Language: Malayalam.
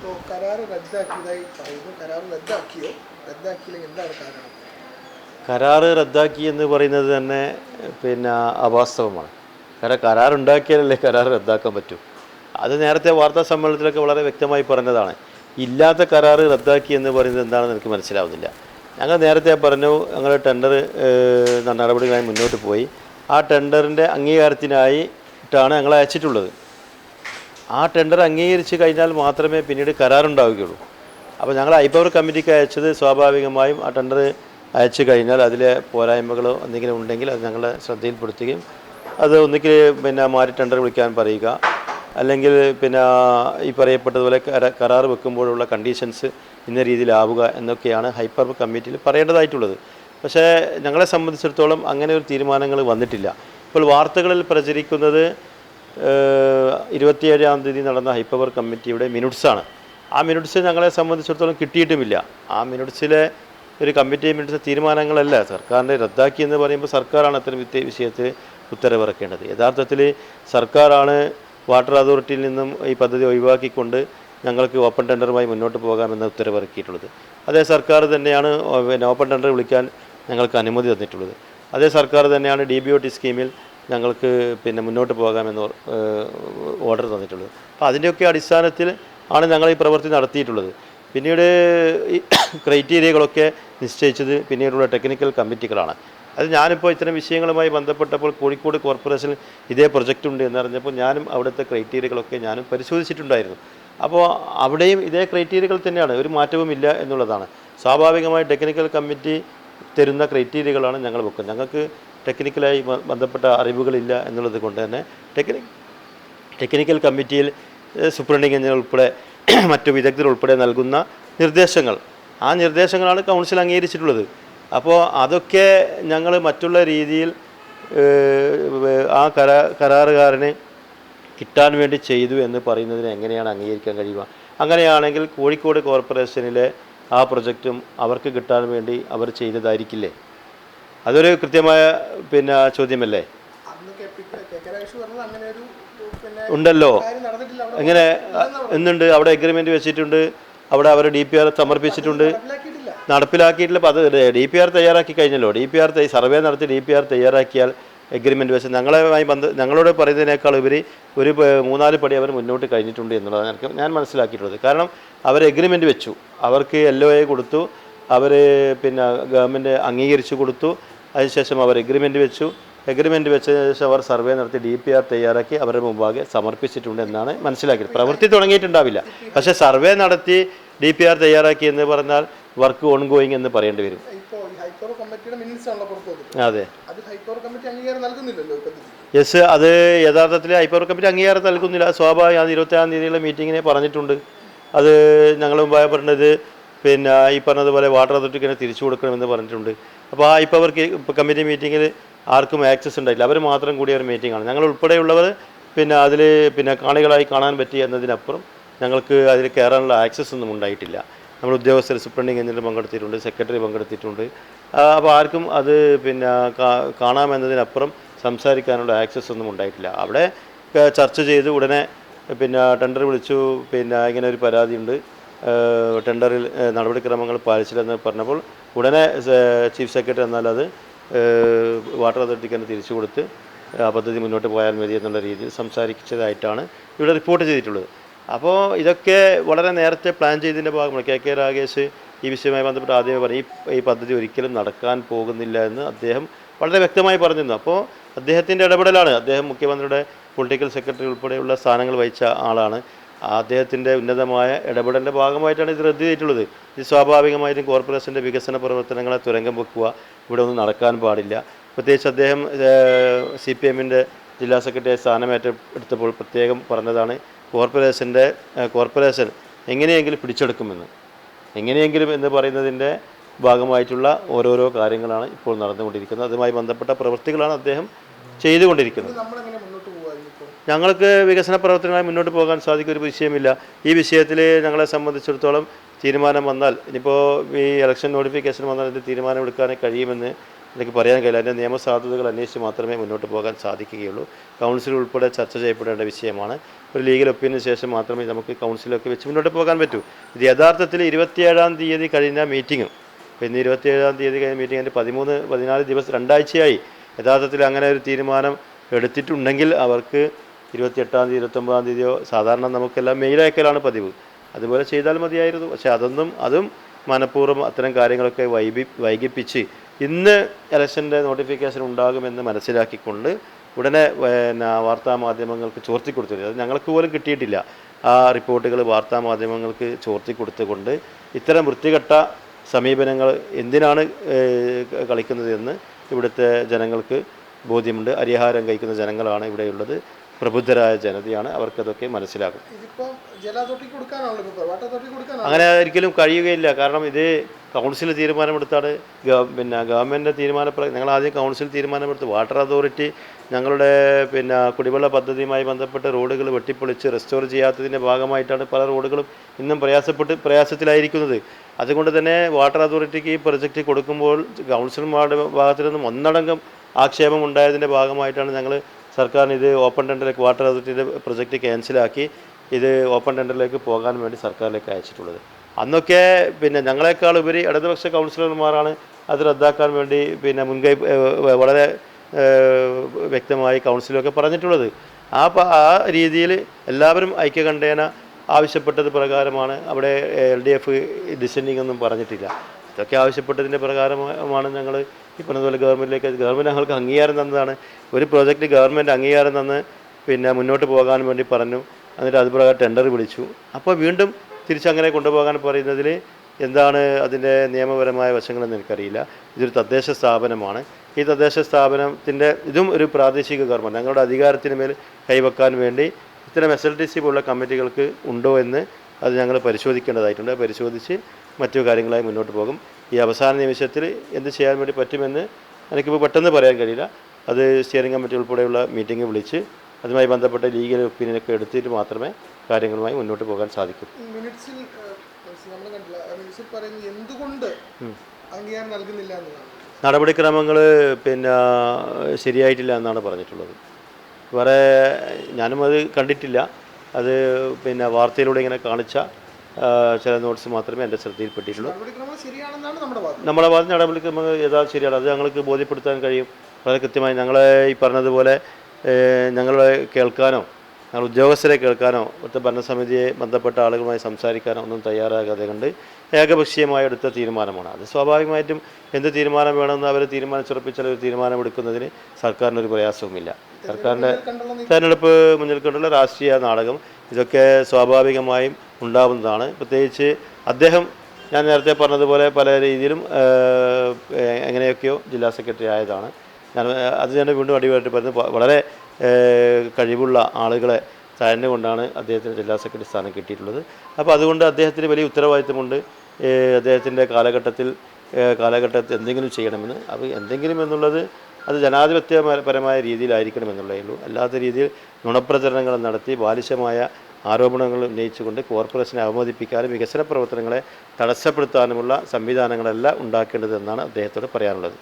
ഇപ്പോൾ കരാർ റദ്ദാക്കിയതായി പറയുന്നു. കരാർ റദ്ദാക്കിയോ? റദ്ദാക്കിയില്ലെങ്കിൽ എന്താണ് കാരണം? കരാറ് റദ്ദാക്കി എന്ന് പറയുന്നത് തന്നെ പിന്നെ അവാസ്തവമാണ്. കാരണം കരാർ ഉണ്ടാക്കിയാലല്ലേ കരാർ റദ്ദാക്കാൻ പറ്റൂ. അത് നേരത്തെ വാർത്താ സമ്മേളനത്തിലൊക്കെ വളരെ വ്യക്തമായി പറഞ്ഞതാണ്. ഇല്ലാത്ത കരാർ റദ്ദാക്കി എന്ന് പറയുന്നത് എന്താണെന്ന് എനിക്ക് മനസ്സിലാവുന്നില്ല. ഞങ്ങൾ നേരത്തെ പറഞ്ഞു ഞങ്ങൾ ടെൻഡർ നടപടികളായി മുന്നോട്ട് പോയി. ആ ടെൻഡറിന്റെ അംഗീകാരത്തിനായിട്ടാണ് ഞങ്ങൾ അയച്ചിട്ടുള്ളത്. ആ ടെൻഡർ അംഗീകരിച്ച് കഴിഞ്ഞാൽ മാത്രമേ പിന്നീട് കരാറുണ്ടാവുകയുള്ളൂ. അപ്പോൾ ഞങ്ങൾ ഐപവർ കമ്മിറ്റിക്ക് അയച്ചത് സ്വാഭാവികമായും ആ ടെൻഡർ അയച്ചു കഴിഞ്ഞാൽ അതിലെ പോരായ്മകളോ എന്തെങ്കിലും ഉണ്ടെങ്കിൽ അത് ഞങ്ങളുടെ ശ്രദ്ധയിൽപ്പെടുത്തുകയും അത് ഒന്നുകിൽ പിന്നെ മാറ്റി ടെൻഡർ വിളിക്കാൻ പറയുക അല്ലെങ്കിൽ പിന്നെ ഈ പറയപ്പെട്ടതുപോലെ കര- കരാർ വെക്കുമ്പോഴുള്ള കണ്ടീഷൻസ് ഇന്ന രീതിയിലാവുക എന്നൊക്കെയാണ് ഹൈപ്പർ കമ്മിറ്റിയിൽ പറയേണ്ടതായിട്ടുള്ളത്. പക്ഷേ ഞങ്ങളെ സംബന്ധിച്ചിടത്തോളം അങ്ങനെ ഒരു തീരുമാനങ്ങൾ വന്നിട്ടില്ല. ഇപ്പോൾ വാർത്തകളിൽ പ്രചരിക്കുന്നത് ഇരുപത്തിയേഴാം തീയതി നടന്ന ഹൈപ്പവർ കമ്മിറ്റിയുടെ മിനിറ്റ്സാണ് ആ മിനിറ്റ്സ് ഞങ്ങളെ സംബന്ധിച്ചിടത്തോളം കിട്ടിയിട്ടുമില്ല. ആ മിനിറ്റ്സിലെ ഒരു കമ്മിറ്റി മിനുട്സ് തീരുമാനങ്ങളല്ല സർക്കാരിന്റെ റദ്ദാക്കി എന്ന് പറയുമ്പോൾ സർക്കാരാണ് അത്തരം വിഷയത്തിൽ ഉത്തരവിറക്കേണ്ടത്. യഥാർത്ഥത്തിൽ സർക്കാരാണ് വാട്ടർ അതോറിറ്റിയിൽ നിന്നും ഈ പദ്ധതി ഒഴിവാക്കിക്കൊണ്ട് ഞങ്ങൾക്ക് ഓപ്പൺ ടെൻഡറുമായി മുന്നോട്ട് പോകാമെന്ന് ഉത്തരവിറക്കിയിട്ടുള്ളത്. അതേ സർക്കാർ തന്നെയാണ് പിന്നെ ഓപ്പൺ ടെൻഡർ വിളിക്കാൻ ഞങ്ങൾക്ക് അനുമതി തന്നിട്ടുള്ളത്. അതേ സർക്കാർ തന്നെയാണ് ഡി ബി ഒ ടി സ്കീമിൽ ഞങ്ങൾക്ക് പിന്നെ മുന്നോട്ട് പോകാമെന്ന് ഓർ- ഓർഡർ തന്നിട്ടുള്ളത്. അപ്പോൾ അതിന്റെയൊക്കെ അടിസ്ഥാനത്തിൽ ആണ് ഞങ്ങൾ ഈ പ്രവൃത്തി നടത്തിയിട്ടുള്ളത്. പിന്നീട് ഈ ക്രൈറ്റീരിയകളൊക്കെ നിശ്ചയിച്ചത് പിന്നീടുള്ള ടെക്നിക്കൽ കമ്മിറ്റികളാണ് അത് ഞാനിപ്പോൾ ഇത്തരം വിഷയങ്ങളുമായി ബന്ധപ്പെട്ടപ്പോൾ കോഴിക്കോട് കോർപ്പറേഷനിൽ ഇതേ പ്രൊജക്റ്റ് ഉണ്ട് എന്നറിഞ്ഞപ്പോൾ ഞാനും അവിടുത്തെ ക്രൈറ്റീരിയകളൊക്കെ ഞാനും പരിശോധിച്ചിട്ടുണ്ടായിരുന്നു. അപ്പോൾ അവിടെയും ഇതേ ക്രൈറ്റീരിയകൾ തന്നെയാണ്. ഒരു മാറ്റവുമില്ല എന്നുള്ളതാണ്. സ്വാഭാവികമായി ടെക്നിക്കൽ കമ്മിറ്റി തരുന്ന ക്രൈറ്റീരിയകളാണ് ഞങ്ങൾ വെക്കുന്നത്. ഞങ്ങൾക്ക് ടെക്നിക്കലായി ബന്ധപ്പെട്ട അറിവുകളില്ല എന്നുള്ളത് കൊണ്ട് തന്നെ ടെക്നിക് ടെക്നിക്കൽ കമ്മിറ്റിയിൽ സൂപ്രണ്ടിങ് എഞ്ചിനീയർ ഉൾപ്പെടെ മറ്റു വിദഗ്ധർ ഉൾപ്പെടെ നൽകുന്ന നിർദ്ദേശങ്ങൾ. ആ നിർദ്ദേശങ്ങളാണ് കൗൺസിൽ അംഗീകരിച്ചിട്ടുള്ളത്. അപ്പോൾ അതൊക്കെ ഞങ്ങൾ മറ്റുള്ള രീതിയിൽ ആ കരാ കരാറുകാരന് കിട്ടാൻ വേണ്ടി ചെയ്തു എന്ന് പറയുന്നതിന് എങ്ങനെയാണ് അംഗീകരിക്കാൻ കഴിയുക? അങ്ങനെയാണെങ്കിൽ കോഴിക്കോട് കോർപ്പറേഷനിലെ ആ പ്രൊജക്റ്റും അവർക്ക് കിട്ടാൻ വേണ്ടി അവർ ചെയ്തതായിരിക്കില്ലേ? അതൊരു കൃത്യമായ പിന്നെ ചോദ്യമല്ലേ? ഉണ്ടല്ലോ. എങ്ങനെ എന്നുണ്ട് അവിടെ എഗ്രിമെന്റ് വെച്ചിട്ടുണ്ട്. അവിടെ അവർ ഡി പി ആർ സമർപ്പിച്ചിട്ടുണ്ട്. നടപ്പിലാക്കിയിട്ടില്ല. അത് ഡി പി ആർ തയ്യാറാക്കി കഴിഞ്ഞല്ലോ. ഡി പി ആർ സർവേ നടത്തി ഡി പി ആർ തയ്യാറാക്കിയാൽ എഗ്രിമെന്റ് വെച്ച് ഞങ്ങളുമായി ബന്ധ ഞങ്ങളോട് പറയുന്നതിനേക്കാൾ ഉപരി ഒരു മൂന്നാൽ പടി അവർ മുന്നോട്ട് കഴിഞ്ഞിട്ടുണ്ട് എന്നുള്ളതാണ് എനിക്ക് ഞാൻ മനസ്സിലാക്കിയിട്ടുള്ളത്. കാരണം അവർ എഗ്രിമെന്റ് വെച്ചു. അവർക്ക് എൽ ഒ കൊടുത്തു. അവർ പിന്നെ ഗവൺമെന്റ് അംഗീകരിച്ചു കൊടുത്തു. അതിനുശേഷം അവർ എഗ്രിമെന്റ് വെച്ചു. എഗ്രിമെന്റ് വെച്ച ശേഷം അവർ സർവേ നടത്തി ഡി പി ആർ തയ്യാറാക്കി അവരുടെ മുമ്പാകെ സമർപ്പിച്ചിട്ടുണ്ട് എന്നാണ് മനസ്സിലാക്കിയത്. പ്രവൃത്തി തുടങ്ങിയിട്ടുണ്ടാവില്ല. പക്ഷേ സർവേ നടത്തി ഡി പി ആർ തയ്യാറാക്കി എന്ന് പറഞ്ഞാൽ വർക്ക് ഓൺ ഗോയിങ് എന്ന് പറയേണ്ടി വരും. അതെ. യെസ് അത് യഥാർത്ഥത്തിൽ ഹൈപ്പവർ കമ്മിറ്റി അംഗീകാരം നൽകുന്നില്ല. സ്വാഭാവിക അത് ആറാം തീയതിയിലെ മീറ്റിങ്ങിനെ പറഞ്ഞിട്ടുണ്ട്. അത് ഞങ്ങൾ മുമ്പായ പറഞ്ഞത് പിന്നെ ഈ പറഞ്ഞതുപോലെ വാട്ടർ അതോറിറ്റിക്ക് തിരിച്ചു കൊടുക്കണമെന്ന് പറഞ്ഞിട്ടുണ്ട്. അപ്പോൾ ആ ഇപ്പോൾ അവർക്ക് കമ്മിറ്റി മീറ്റിങ്ങിൽ ആർക്കും ആക്സസ് ഉണ്ടായില്ല അവർ മാത്രം കൂടിയ ഒരു മീറ്റിംഗാണ് ഞങ്ങൾ ഉൾപ്പെടെയുള്ളവർ പിന്നെ അതിൽ പിന്നെ കാണികളായി കാണാൻ പറ്റി എന്നതിനപ്പുറം ഞങ്ങൾക്ക് അതിൽ കയറാനുള്ള ആക്സസ് ഒന്നും ഉണ്ടായിട്ടില്ല. നമ്മൾ ഉദ്യോഗസ്ഥർ സൂപ്രണ്ടിങ് എഞ്ചിനീയർ പങ്കെടുത്തിട്ടുണ്ട് സെക്രട്ടറി പങ്കെടുത്തിട്ടുണ്ട്. അപ്പോൾ ആർക്കും അത് പിന്നെ കാണാമെന്നതിനപ്പുറം സംസാരിക്കാനുള്ള ആക്സസ് ഒന്നും ഉണ്ടായിട്ടില്ല. അവിടെ ചർച്ച ചെയ്ത് ഉടനെ പിന്നെ ടെൻഡർ വിളിച്ചു. പിന്നെ ഇങ്ങനെ ഒരു പരാതിയുണ്ട്. ടെൻഡറിൽ നടപടിക്രമങ്ങൾ പാലിച്ചില്ലെന്ന് പറഞ്ഞപ്പോൾ ഉടനെ ചീഫ് സെക്രട്ടറി എന്നാൽ അത് വാട്ടർ അതോറിറ്റിക്ക് തന്നെ തിരിച്ചു കൊടുത്ത് ആ പദ്ധതി മുന്നോട്ട് പോയാൽ മതി എന്നുള്ള രീതിയിൽ സംസാരിച്ചതായിട്ടാണ് ഇവിടെ റിപ്പോർട്ട് ചെയ്തിട്ടുള്ളത്. അപ്പോൾ ഇതൊക്കെ വളരെ നേരത്തെ പ്ലാൻ ചെയ്തതിന്റെ ഭാഗമാണ്. കെ കെ രാഗേഷ് ഈ വിഷയവുമായി ബന്ധപ്പെട്ട് ആദ്യമേ പറഞ്ഞു ഈ ഈ പദ്ധതി ഒരിക്കലും നടക്കാൻ പോകുന്നില്ല എന്ന് അദ്ദേഹം വളരെ വ്യക്തമായി പറഞ്ഞിരുന്നു. അപ്പോൾ അദ്ദേഹത്തിന്റെ ഇടപെടലാണ്. അദ്ദേഹം മുഖ്യമന്ത്രിയുടെ പൊളിറ്റിക്കൽ സെക്രട്ടറി ഉൾപ്പെടെയുള്ള സ്ഥാനങ്ങൾ വഹിച്ച ആളാണ്. അദ്ദേഹത്തിന്റെ ഉന്നതമായ ഇടപെടലിന്റെ ഭാഗമായിട്ടാണ് ഇത് റദ്ദ് ഇത് സ്വാഭാവികമായിട്ടും കോർപ്പറേഷന്റെ വികസന പ്രവർത്തനങ്ങളെ തുരങ്കം വെക്കുക ഇവിടെ ഒന്നും നടക്കാൻ പാടില്ല. പ്രത്യേകിച്ച് അദ്ദേഹം സി പി എമ്മിന്റെ ജില്ലാ സെക്രട്ടറി സ്ഥാനമേറ്റ എടുത്തപ്പോൾ പ്രത്യേകം പറഞ്ഞതാണ് കോർപ്പറേഷന്റെ കോർപ്പറേഷൻ എങ്ങനെയെങ്കിലും പിടിച്ചെടുക്കുമെന്ന്. എങ്ങനെയെങ്കിലും എന്ന് പറയുന്നതിന്റെ ഭാഗമായിട്ടുള്ള ഓരോരോ കാര്യങ്ങളാണ് ഇപ്പോൾ നടന്നുകൊണ്ടിരിക്കുന്നത്. അതുമായി ബന്ധപ്പെട്ട പ്രവൃത്തികളാണ് അദ്ദേഹം ചെയ്തുകൊണ്ടിരിക്കുന്നത് ഇത് നമ്മളെങ്ങനെ മുന്നോട്ട് പോകുമായിരുന്നു ഇപ്പോൾ ഞങ്ങൾക്ക് വികസന പ്രവർത്തനങ്ങളായി മുന്നോട്ട് പോകാൻ സാധിക്കുന്ന ഒരു വിഷയമില്ല. ഈ വിഷയത്തിൽ ഞങ്ങളെ സംബന്ധിച്ചിടത്തോളം തീരുമാനം വന്നാൽ ഇനിയിപ്പോൾ ഈ ഇലക്ഷൻ നോട്ടിഫിക്കേഷൻ വന്നാൽ അതിന്റെ തീരുമാനമെടുക്കാനേ കഴിയുമെന്ന് എനിക്ക് പറയാൻ കഴിയില്ല. അതിന്റെ നിയമസാധ്യതകൾ അന്വേഷിച്ച് മാത്രമേ മുന്നോട്ട് പോകാൻ സാധിക്കുകയുള്ളൂ. കൗൺസിൽ ഉൾപ്പെടെ ചർച്ച ചെയ്യപ്പെടേണ്ട വിഷയമാണ്. ഒരു ലീഗൽ ഒപ്പീനിയന് ശേഷം മാത്രമേ നമുക്ക് കൗൺസിലൊക്കെ വെച്ച് മുന്നോട്ട് പോകാൻ പറ്റൂ. ഇത് യഥാർത്ഥത്തിൽ ഇരുപത്തിയേഴാം തീയതി കഴിഞ്ഞ മീറ്റിങ്ങും പിന്നെ ഇരുപത്തിയേഴാം തീയതി കഴിഞ്ഞ മീറ്റിംഗ് അതിന്റെ പതിമൂന്ന് പതിനാല് ദിവസം രണ്ടാഴ്ചയായി. യഥാർത്ഥത്തിൽ അങ്ങനെ ഒരു തീരുമാനം എടുത്തിട്ടുണ്ടെങ്കിൽ അവർക്ക് ഇരുപത്തിയെട്ടാം തീയതി ഇരുപത്തൊമ്പതാം തീയതിയോ സാധാരണ നമുക്കെല്ലാം മെയിലയക്കലാണ് പതിവ്. അതുപോലെ ചെയ്താൽ മതിയായിരുന്നു. പക്ഷേ അതൊന്നും അതും മനഃപൂർവം അത്തരം കാര്യങ്ങളൊക്കെ വൈകി വൈകിപ്പിച്ച് ഇന്ന് ഇലക്ഷന്റെ നോട്ടിഫിക്കേഷൻ ഉണ്ടാകുമെന്ന് മനസ്സിലാക്കിക്കൊണ്ട് ഉടനെ പിന്നെ വാർത്താ മാധ്യമങ്ങൾക്ക് ചോർത്തി കൊടുത്തില്ല അത് ഞങ്ങൾക്ക് പോലും കിട്ടിയിട്ടില്ല. ആ റിപ്പോർട്ടുകൾ വാർത്താ മാധ്യമങ്ങൾക്ക് ചോർത്തി കൊടുത്തുകൊണ്ട് ഇത്തരം വൃത്തികെട്ട സമീപനങ്ങൾ എന്തിനാണ് ഏഹ്, കളിക്കുന്നത് എന്ന് ഇവിടുത്തെ ജനങ്ങൾക്ക് ബോധ്യമുണ്ട്. അരിഹാരം കഴിക്കുന്ന ജനങ്ങളാണ് ഇവിടെയുള്ളത്. പ്രബുദ്ധരായ ജനതയാണ്. അവർക്കതൊക്കെ മനസ്സിലാകും. അങ്ങനെ ഒരിക്കലും കഴിയുകയില്ല. കാരണം ഇത് കൗൺസിൽ തീരുമാനമെടുത്താണ്. പിന്നെ ഗവൺമെന്റ് തീരുമാനപ്രകാരം ഞങ്ങൾ ആദ്യം കൗൺസിൽ തീരുമാനമെടുത്ത്. വാട്ടർ അതോറിറ്റി ഞങ്ങളുടെ പിന്നെ കുടിവെള്ള പദ്ധതിയുമായി ബന്ധപ്പെട്ട് റോഡുകൾ വെട്ടിപ്പൊളിച്ച് റെസ്റ്റോർ ചെയ്യാത്തതിന്റെ ഭാഗമായിട്ടാണ് പല റോഡുകളും ഇന്നും പ്രയാസപ്പെട്ട് പ്രയാസത്തിലായിരിക്കുന്നത്. അതുകൊണ്ട് തന്നെ വാട്ടർ അതോറിറ്റിക്ക് ഈ പ്രൊജക്റ്റ് കൊടുക്കുമ്പോൾ കൗൺസിലർമാരുടെ ഭാഗത്തു നിന്നും ഒന്നടങ്കം ആക്ഷേപം ഉണ്ടായതിന്റെ ഭാഗമായിട്ടാണ് ഞങ്ങൾ സർക്കാരിന് ഇത് ഓപ്പൺ ടെൻഡറിലേക്ക് വാട്ടർ അതോറിറ്റിയുടെ പ്രൊജക്റ്റ് ക്യാൻസലാക്കി ഇത് ഓപ്പൺ ടെൻഡറിലേക്ക് പോകാൻ വേണ്ടി സർക്കാരിലേക്ക് അയച്ചിട്ടുള്ളത്. അന്നൊക്കെ പിന്നെ ഞങ്ങളെക്കാൾ ഉപരി ഇടതുപക്ഷ കൗൺസിലർമാരാണ് അത് റദ്ദാക്കാൻ വേണ്ടി പിന്നെ മുൻകൈ വളരെ വ്യക്തമായി കൗൺസിലൊക്കെ പറഞ്ഞിട്ടുള്ളത്. ആ ആ രീതിയിൽ എല്ലാവരും ഐക്യകണ്ഠേന ആവശ്യപ്പെട്ടത് പ്രകാരമാണ് അവിടെ എൽ ഡി എഫ് ഡിസെൻഡിങ് ഒന്നും പറഞ്ഞിട്ടില്ല. ഇതൊക്കെ ആവശ്യപ്പെട്ടതിന്റെ പ്രകാരമാണ് ഞങ്ങൾ ഈ പറഞ്ഞതുപോലെ ഗവൺമെന്റിലേക്ക് ഗവൺമെന്റ് ഞങ്ങൾക്ക് അംഗീകാരം തന്നതാണ്. ഒരു പ്രോജക്റ്റ് ഗവൺമെന്റ് അംഗീകാരം തന്ന് പിന്നെ മുന്നോട്ട് പോകാൻ വേണ്ടി പറഞ്ഞു. എന്നിട്ട് അതുപ്രകാരം ടെൻഡർ വിളിച്ചു. അപ്പോൾ വീണ്ടും തിരിച്ചങ്ങനെ കൊണ്ടുപോകാൻ പറയുന്നതിൽ എന്താണ് അതിന്റെ നിയമപരമായ വശങ്ങളെന്ന് എനിക്കറിയില്ല. ഇതൊരു തദ്ദേശ സ്ഥാപനമാണ്. ഈ തദ്ദേശ സ്ഥാപനത്തിന്റെ ഇതും ഒരു പ്രാദേശിക ഗവൺമെന്റ് ഞങ്ങളുടെ അധികാരത്തിന് മേൽ കൈവെക്കാൻ വേണ്ടി ഇത്തരം എസ് എൽ ടി സി പോലുള്ള കമ്മിറ്റികൾക്ക് ഉണ്ടോ എന്ന് അത് ഞങ്ങൾ പരിശോധിക്കേണ്ടതായിട്ടുണ്ട്. പരിശോധിച്ച് മറ്റു കാര്യങ്ങളായി മുന്നോട്ട് പോകും. ഈ അവസാന നിമിഷത്തിൽ എന്ത് ചെയ്യാൻ വേണ്ടി പറ്റുമെന്ന് എനിക്കിപ്പോൾ പെട്ടെന്ന് പറയാൻ കഴിയില്ല. അത് സ്റ്റിയറിംഗ് കമ്മിറ്റി ഉൾപ്പെടെയുള്ള മീറ്റിംഗ് വിളിച്ച് അതുമായി ബന്ധപ്പെട്ട ലീഗൽ ഒപ്പീനിയനൊക്കെ എടുത്തിട്ട് മാത്രമേ കാര്യങ്ങളുമായി മുന്നോട്ട് പോകാൻ സാധിക്കൂ. നടപടിക്രമങ്ങൾ പിന്നെ ശരിയായിട്ടില്ല എന്നാണ് പറഞ്ഞിട്ടുള്ളത്. വേറെ ഞാനും അത് കണ്ടിട്ടില്ല. അത് പിന്നെ വാർത്തയിലൂടെ ഇങ്ങനെ കാണിച്ച ചില നോട്ട്സ് മാത്രമേ എന്റെ ശ്രദ്ധയിൽപ്പെട്ടിട്ടുള്ളൂ നടപടിക്രമം നമ്മുടെ ഭാഗത്ത് നടപടിക്രമങ്ങൾ യഥാ ശരിയാണ്. അത് ഞങ്ങൾക്ക് ബോധ്യപ്പെടുത്താൻ കഴിയും. വളരെ കൃത്യമായി ഞങ്ങളെ ഈ പറഞ്ഞതുപോലെ ഞങ്ങളെ കേൾക്കാനോ ഞങ്ങൾ ഉദ്യോഗസ്ഥരെ കേൾക്കാനോ ഇവിടുത്തെ ഭരണസമിതിയെ ബന്ധപ്പെട്ട ആളുകളുമായി സംസാരിക്കാനോ ഒന്നും തയ്യാറാകാതെ കണ്ട് ഏകപക്ഷീയമായി എടുത്ത തീരുമാനമാണ്. അത് സ്വാഭാവികമായിട്ടും എന്ത് തീരുമാനം വേണമെന്ന് അവർ തീരുമാനിച്ചുറപ്പിച്ചാൽ ഒരു തീരുമാനമെടുക്കുന്നതിന് സർക്കാരിനൊരു പ്രയാസവുമില്ല. സർക്കാരിന്റെ തെരഞ്ഞെടുപ്പ് മുന്നിൽ കണ്ടുള്ള രാഷ്ട്രീയ നാടകം ഇതൊക്കെ സ്വാഭാവികമായും ഉണ്ടാവുന്നതാണ്. പ്രത്യേകിച്ച് അദ്ദേഹം ഞാൻ നേരത്തെ പറഞ്ഞതുപോലെ പല രീതിയിലും എങ്ങനെയൊക്കെയോ ജില്ലാ സെക്രട്ടറി ആയതാണ്. ഞാൻ അത് ഞാൻ വീണ്ടും അടിപൊളിയായിട്ട് പറയുന്നത് വളരെ കഴിവുള്ള ആളുകളെ കൊണ്ടാണ് അദ്ദേഹത്തിന് ജില്ലാ സെക്രട്ടറി സ്ഥാനം കിട്ടിയിട്ടുള്ളത്. അപ്പോൾ അതുകൊണ്ട് അദ്ദേഹത്തിന് വലിയ ഉത്തരവാദിത്തമുണ്ട്. അദ്ദേഹത്തിന്റെ കാലഘട്ടത്തിൽ കാലഘട്ടത്തിൽ എന്തെങ്കിലും ചെയ്യണമെന്ന്. അത് എന്തെങ്കിലും എന്നുള്ളത് അത് ജനാധിപത്യപരമായ രീതിയിലായിരിക്കണം എന്നുള്ളതേ ഉള്ളൂ. അല്ലാത്ത രീതിയിൽ നുണപ്രചരണങ്ങൾ നടത്തി ബാലിശമായ ആരോപണങ്ങൾ ഉന്നയിച്ചുകൊണ്ട് കോർപ്പറേഷനെ അവമതിപ്പിക്കാനും വികസന പ്രവർത്തനങ്ങളെ തടസ്സപ്പെടുത്താനുമുള്ള സംവിധാനങ്ങളല്ല ഉണ്ടാക്കേണ്ടതെന്നാണ് അദ്ദേഹത്തോട് പറയാനുള്ളത്.